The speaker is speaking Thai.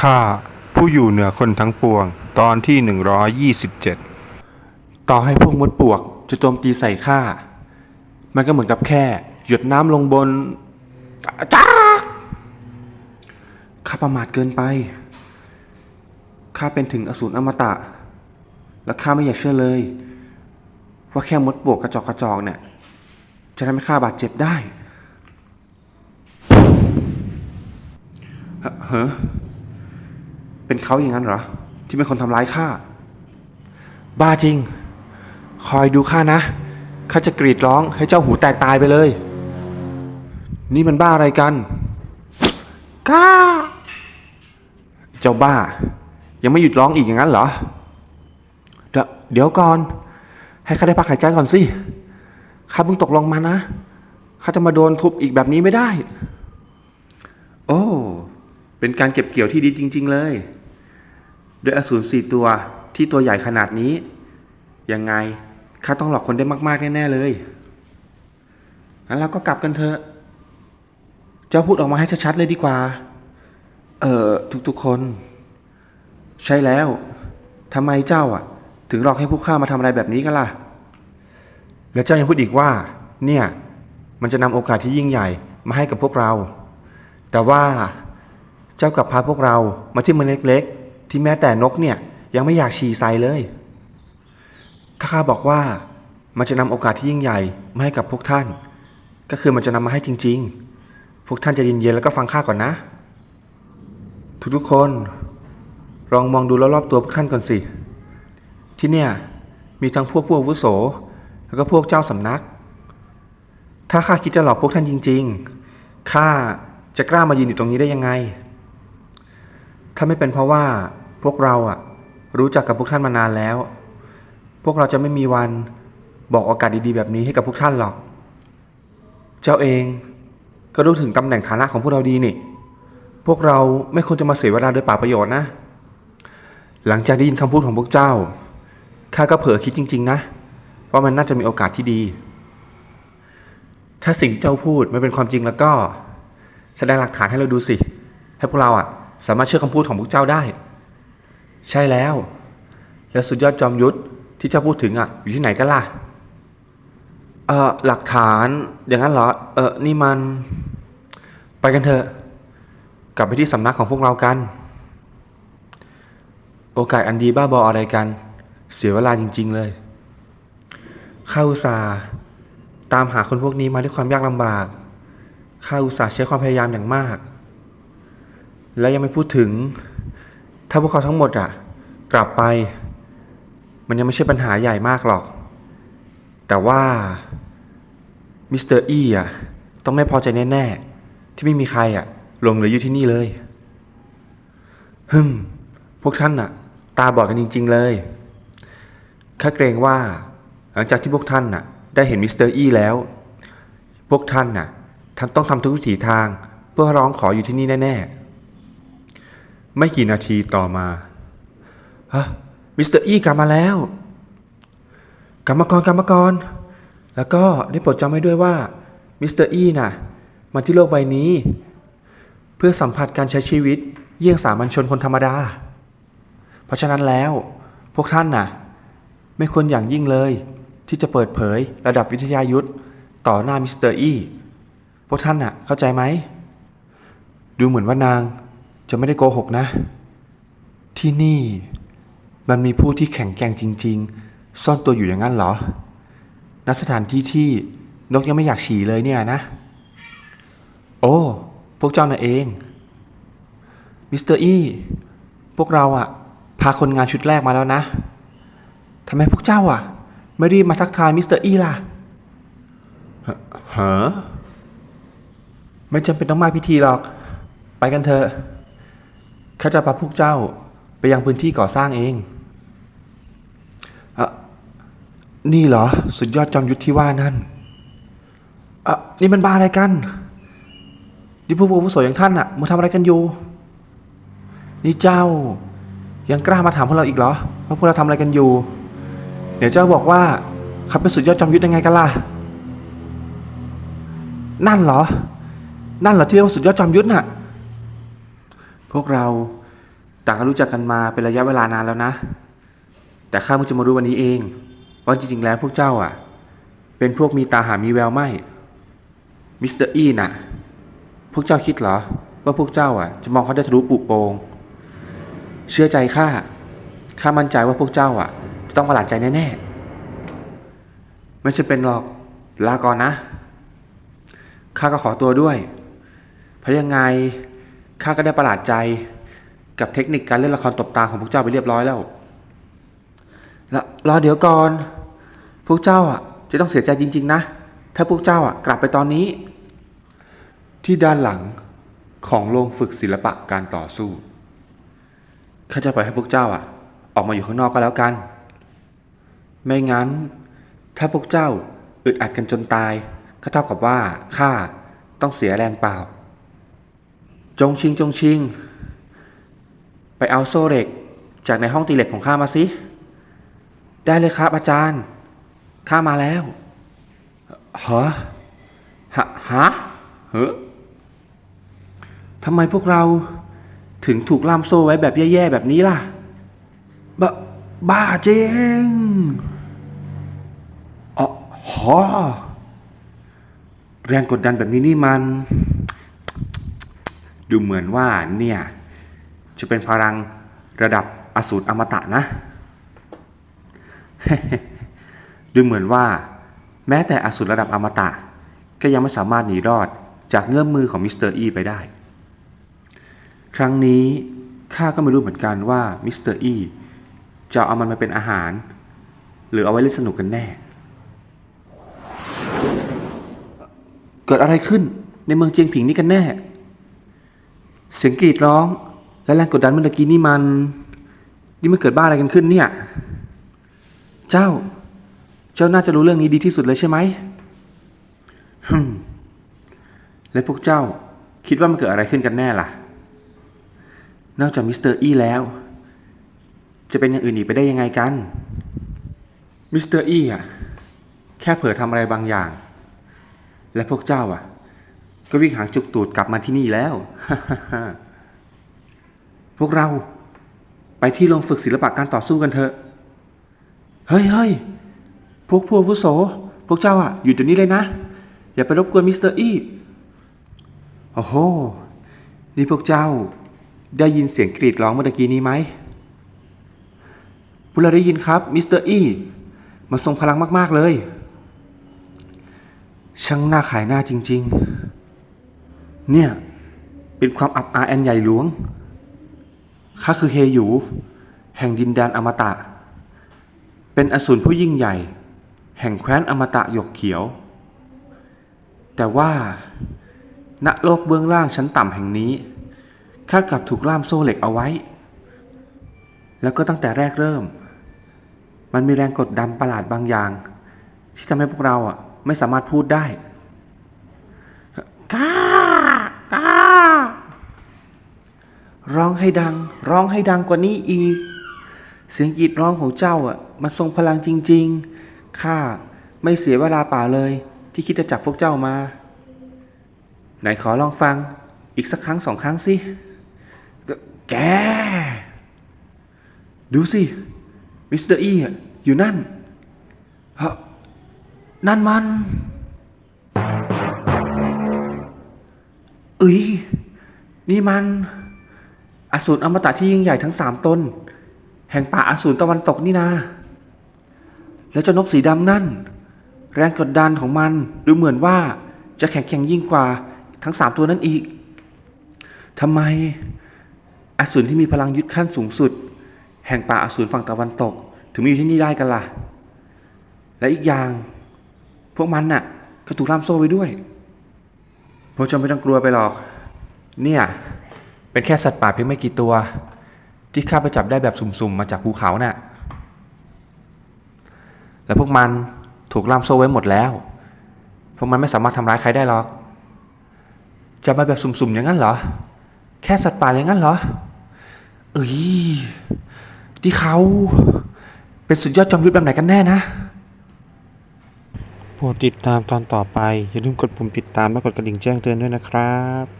ข้าผู้อยู่เหนือคนทั้งปวง ตอนที่ 127 ต่อให้พวกมดปลวกจะโจมตีใส่ข้า มันก็เหมือนกับแค่ หยดน้ำลงบนจ้าข้าประมาทเกินไป ข้าเป็นถึงอสูรอมตะ และข้าไม่อยากเชื่อเลย ว่าแค่มดปลวกกระจอกกระจอกเนี่ย จะทำให้ข้าบาดเจ็บได้เฮ้เฮ้อ เป็นเขาอย่างนั้นเหรอ ที่เป็นคนทำร้ายข้า บ้าจริง คอยดูข้านะ ข้าจะกรีดร้องให้เจ้าหูแตกตายไปเลย นี่มันบ้าอะไรกัน ก้า เจ้าบ้า ยังไม่หยุดร้องอีกอย่างนั้นเหรอ เดี๋ยวเดี๋ยวก่อน ให้ข้าได้พักหายใจก่อนสิ ข้าเพิ่งตกลงมานะ ข้าจะมาโดนทุบอีกแบบนี้ไม่ได้โอ้ เป็นการเก็บเกี่ยวที่ดีจริง ๆ เลยด้วยอสูรสี่ตัวที่ตัวใหญ่ขนาดนี้ ยังไงข้าต้องหลอกคนได้มาก ๆ แน่ ๆ เลยงั้นเราก็กลับกันเถอะ เจ้าพูดออกมาให้ชัด ๆ เลยดีกว่า เอ่อ ทุก ๆ คน ใช่แล้วทำไมเจ้าอะ ถึงหลอกให้พวกข้ามาทำอะไรแบบนี้กันล่ะ แล้วเจ้ายังพูดอีกว่า เนี่ย มันจะนำโอกาสที่ยิ่งใหญ่มาให้กับพวกเรา แต่ว่า เจ้ากลับพาพวกเรามาที่เมืองเล็กๆ ที่แม้แต่นกเนี่ยยังไม่อยากฉี่ใส่เลยถ้าข้าบอกว่ามันจะนำโอกาสที่ยิ่งใหญ่มาให้กับพวกท่าน ก็คือมันจะนำมาให้จริง ๆ พวกท่านจะเย็นๆแล้วก็ฟังข้าก่อนนะ ทุกๆคนลองมองดูรอบๆตัวพวกท่านก่อนสิ ที่เนี่ยมีทั้งพวกผู้อาวุโส แล้วก็พวกเจ้าสำนัก ถ้าข้าคิดจะหลอกพวกท่านจริง ๆ ข้าจะกล้ามายืนอยู่ตรงนี้ได้ยังไง ถ้าไม่เป็นเพราะว่าพวกเราอะรู้จักกับพวกท่านมานานแล้ว พวกเราจะไม่มีวันบอกโอกาสดีๆแบบนี้ให้กับพวกท่านหรอก เจ้าเองก็รู้ถึงตำแหน่งฐานะของพวกเราดีนี่ พวกเราไม่ควรจะมาเสียเวลาโดยเปล่าประโยชน์นะ หลังจากได้ยินคำพูดของพวกเจ้า ข้าก็เผลอคิดจริง ๆ นะ ว่ามันน่าจะมีโอกาสที่ดี ถ้าสิ่งที่เจ้าพูดไม่เป็นความจริงแล้วก็ แสดงหลักฐานให้เราดูสิ ให้พวกเราอะ สามารถเชื่อคำพูดของพวกเจ้าได้ ใช่แล้ว แล้วสุดยอดจอมยุทธที่เจ้าพูดถึงอะ อยู่ที่ไหนกันล่ะ เอ่อ หลักฐานอย่างนั้นเหรอ เออนี่มัน ไปกันเถอะ กลับไปที่สำนักของพวกเรากัน โอกาสอันดีบ้าบออะไรกัน เสียเวลาจริง ๆ เลย ข้าอุตส่าห์ตามหาคนพวกนี้มาด้วยความยากลำบาก ข้าอุตส่าห์ใช้ความพยายามอย่างมาก และยังไม่พูดถึง ถ้าพวกเขาทั้งหมดอะกลับไป มันยังไม่ใช่ปัญหาใหญ่มากหรอก แต่ว่ามิสเตอร์อีอะต้องไม่พอใจแน่ๆ ที่ไม่มีใครอะหลงเหลืออยู่ที่นี่เลย ฮึมพวกท่านน่ะตาบอดกันจริง ๆ เลยข้าเกรงว่าหลังจากที่พวกท่านน่ะ ได้เห็นมิสเตอร์อีแล้ว พวกท่านน่ะทำต้องทำทุกวิถีทางเพื่อร้องขออยู่ที่นี่แน่ ๆ ไม่กี่นาทีต่อมาฮะมิสเตอร์อีกลับมาแล้ว กรรมกรกรรมกร แล้วก็ได้โปรดจำไว้ด้วยว่ามิสเตอร์อีน่ะ มาที่โลกใบนี้ เพื่อสัมผัสการใช้ชีวิต เยี่ยงสามัญชนคนธรรมดา เพราะฉะนั้นแล้ว พวกท่านน่ะ ไม่ควรอย่างยิ่งเลย ที่จะเปิดเผยระดับวิทยายุทธต่อหน้ามิสเตอร์อีพวกท่านน่ะเข้าใจไหม ดูเหมือนว่านาง จะไม่ได้โกหกนะ ที่นี่ มันมีผู้ที่แข็งแกร่งจริง ๆ ซ่อนตัวอยู่อย่างนั้นเหรอณสถานที่ที่นกยังไม่อยากฉี่เลยเนี่ยนะ โอ้ พวกเจ้าน่ะเอง มิสเตอร์อีพวกเราอะพาคนงานชุดแรกมาแล้วนะ ทำไมพวกเจ้าอะไม่รีบมาทักทายมิสเตอร์อีล่ะฮะฮะไม่จำเป็นต้องมาพิธีหรอก ไปกันเถอะ ข้าจะพาพวกเจ้าไปยังพื้นที่ก่อสร้างเองอะนี่เหรอ สุดยอดจอมยุทธที่ว่านั่นอะนี่มันบ้าอะไรกันนี่ผู้วุโสอย่างท่านอะมาทำอะไรกันอยู่ นี่เจ้า ยังกล้ามาถามพวกเราอีกเหรอว่าพวกเราทำอะไรกันอยู่ เดี๋ยวเจ้าบอกว่าเขาเป็นสุดยอดจอมยุทธยังไงกันล่ะ นั่นเหรอ นั่นเหรอที่เรียกว่าสุดยอดจอมยุทธน่ะ พวกเราต่างก็รู้จักกันมาเป็นระยะเวลานานแล้วนะ แต่ข้าเพิ่งจะมารู้วันนี้เอง ว่าจริงๆแล้วพวกเจ้าอะ เป็นพวกมีตาหามีแววไม่ มิสเตอร์อีน่ะ พวกเจ้าคิดเหรอ ว่าพวกเจ้าอะ จะมองเขาได้ทะลุปุโปง เชื่อใจข้า ข้ามั่นใจว่าพวกเจ้าอะ จะต้องประหลาดใจแน่ๆ ไม่ใช่เป็นหรอก ลาก่อนนะ ข้าก็ขอตัวด้วย เพราะยังไง ข้าก็ได้ประหลาดใจกับเทคนิคการเล่นละครตบตาของพวกเจ้าไปเรียบร้อยแล้วรอรอเดี๋ยวก่อน พวกเจ้าอะ จะต้องเสียใจจริง ๆ นะ ถ้าพวกเจ้าอะ กลับไปตอนนี้ ที่ด้านหลังของโรงฝึกศิลปะการต่อสู้ ข้าจะปล่อยให้พวกเจ้าอะ ออกมาอยู่ข้างนอกก็แล้วกัน ไม่งั้น ถ้าพวกเจ้าอึดอัดกันจนตาย ก็เท่ากับว่าข้าต้องเสียแรงเปล่า จงชิงจงชิง ไปเอาโซ่เหล็ก จากในห้องตีเหล็กของข้ามาสิ ได้เลยครับอาจารย์ ข้ามาแล้วฮะฮะฮะเฮ้อทำไมพวกเราถึงถูกล่ามโซ่ไว้แบบแย่ ๆ แบบนี้ล่ะบ้าบ้าจริงอ๋อฮะแรงกดดันแบบนี้นี่มัน ดูเหมือนว่าเนี่ย จะเป็นพลังระดับอสูรอมตะนะ ดูเหมือนว่า แม้แต่อสูรระดับอมตะ ก็ยังไม่สามารถหนีรอดจากเงื้อมมือของมิสเตอร์อีไปได้ ครั้งนี้ข้าก็ไม่รู้เหมือนกันว่ามิสเตอร์อีจะเอามันมาเป็นอาหาร หรือเอาไว้เล่นสนุกกันแน่ เกิดอะไรขึ้นในเมืองเจียงผิงนี่กันแน่ เสียงกรีดร้อง และแรงกดดันเมื่อกี้นี่มัน นี่มันเกิดบ้าอะไรกันขึ้นเนี่ย เจ้า เจ้าน่าจะรู้เรื่องนี้ดีที่สุดเลยใช่ไหมฮึมและพวกเจ้าคิดว่ามันเกิดอะไรขึ้นกันแน่ล่ะ นอกจากมิสเตอร์อีแล้ว จะเป็นอย่างอื่นอีกไปได้ยังไงกัน มิสเตอร์อีอะ แค่เผลอทำอะไรบางอย่าง และพวกเจ้าอะ ก็วิ่งหางจุกตูดกลับมาที่นี่แล้ว พวกเราไปที่โรงฝึกศิลปะการต่อสู้กันเถอะ เฮ้ยเฮ้ยพวกผู้อาวุโส พวกเจ้าอะอยู่เดี๋ยวนี้เลยนะ อย่าไปรบกวนมิสเตอร์อีโอ้โห นี่พวกเจ้า ได้ยินเสียงกรีดร้องเมื่อกี้นี้ไหมพวกเราได้ยินครับมิสเตอร์อีมาทรงพลังมาก ๆ เลย ช่างหน่าขายหน้าจริง ๆ เนี่ย เป็นความอับอายอันใหญ่หลวงข้าคือเฮยูแห่งดินแดนอมตะ เป็นอสูรผู้ยิ่งใหญ่ แห่งแคว้นอมตะหยกเขียว แต่ว่าณโลกเบื้องล่างชั้นต่ำแห่งนี้ข้ากลับถูกล่ามโซ่เหล็กเอาไว้ แล้วก็ตั้งแต่แรกเริ่ม มันมีแรงกดดันประหลาดบางอย่าง ที่ทำให้พวกเราอะไม่สามารถพูดได้ก้ากา ร้องให้ดัง ร้องให้ดังกว่านี้อีก เสียงกรีดร้องของเจ้าอะมันทรงพลังจริง ๆ ข้าไม่เสียเวลาเปล่าเลย ที่คิดจะจับพวกเจ้ามา ไหนขอลองฟังอีกสักครั้งสองครั้งสิ แก ดูสิ มิสเตอร์อีอะอยู่นั่นฮะนั่นมัน เอ้ย นี่มัน อสูรอมตะที่ยิ่งใหญ่ทั้งสามตน แห่งป่าอสูรตะวันตกนี่นา แล้วเจ้านกสีดำนั่น แรงกดดันของมันดูเหมือนว่าจะแข็งแกร่งยิ่งกว่าทั้งสามตัวนั้นอีกทำไม อสูรที่มีพลังยึดขั้นสูงสุด แห่งป่าอสูรฝั่งตะวันตก ถึงมาอยู่ที่นี่ได้กันล่ะ และอีกอย่าง พวกมันน่ะ ก็ถูกล่ามโซ่ไว้ด้วยพวกเจ้าไม่ต้องกลัวไปหรอก เนี่ย เป็นแค่สัตว์ป่าเพียงไม่กี่ตัว ที่ข้าไปจับได้แบบสุ่มๆมาจากภูเขาน่ะ และพวกมันถูกล่ามโซ่ไว้หมดแล้ว พวกมันไม่สามารถทำร้ายใครได้หรอกจะมาแบบสุ่มๆอย่างนั้นเหรอ แค่สัตว์ป่าอย่างนั้นเหรอ เอ้ยที่เขาเป็นสุดยอดจอมยุทธแบบไหนกันแน่นะโปรดติดตามตอนต่อไป อย่าลืมกดปุ่มติดตามและกดกระดิ่งแจ้งเตือนด้วยนะครับ